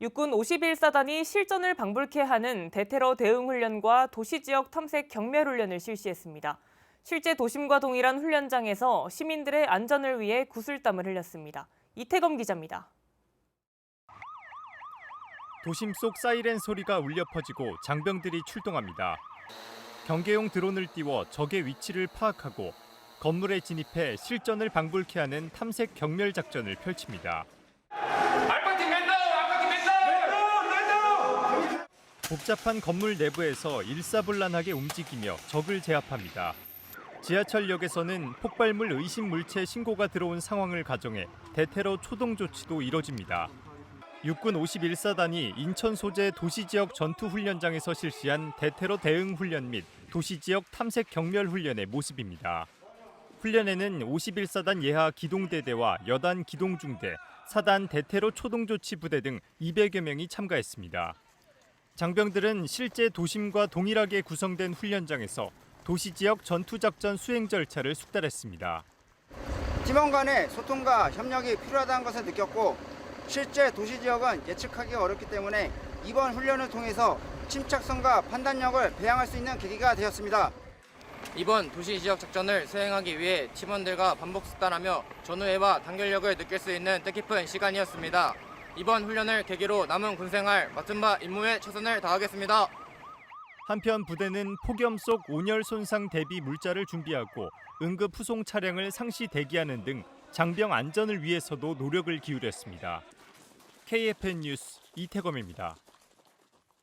육군 51사단이 실전을 방불케 하는 대테러 대응 훈련과 도시 지역 탐색 경멸 훈련을 실시했습니다. 실제 도심과 동일한 훈련장에서 시민들의 안전을 위해 구슬땀을 흘렸습니다. 이태검 기자입니다. 도심 속 사이렌 소리가 울려 퍼지고 장병들이 출동합니다. 경계용 드론을 띄워 적의 위치를 파악하고 건물에 진입해 실전을 방불케 하는 탐색 경멸 작전을 펼칩니다. 알파팀 맨다운! 알파팀 맨다운! 복잡한 건물 내부에서 일사불란하게 움직이며 적을 제압합니다. 지하철역에서는 폭발물 의심 물체 신고가 들어온 상황을 가정해 대테러 초동 조치도 이뤄집니다. 육군 51사단이 인천 소재 도시지역 전투훈련장에서 실시한 대테러 대응 훈련 및 도시지역 탐색 경멸 훈련의 모습입니다. 훈련에는 51사단 예하 기동대대와 여단 기동중대, 사단 대테러 초동조치 부대 등 200여 명이 참가했습니다. 장병들은 실제 도심과 동일하게 구성된 훈련장에서 도시 지역 전투 작전 수행 절차를 숙달했습니다. 팀원 간의 소통과 협력이 필요하다는 것을 느꼈고 실제 도시 지역은 예측하기가 어렵기 때문에 이번 훈련을 통해서 침착성과 판단력을 배양할 수 있는 계기가 되었습니다. 이번 도시 지역 작전을 수행하기 위해 팀원들과 반복 숙달하며 전후회와 단결력을 느낄 수 있는 뜻깊은 시간이었습니다. 이번 훈련을 계기로 남은 군생활 맡은 바 임무에 최선을 다하겠습니다. 한편 부대는 폭염 속 온열 손상 대비 물자를 준비하고 응급 후송 차량을 상시 대기하는 등 장병 안전을 위해서도 노력을 기울였습니다. KFN 뉴스 이태검입니다.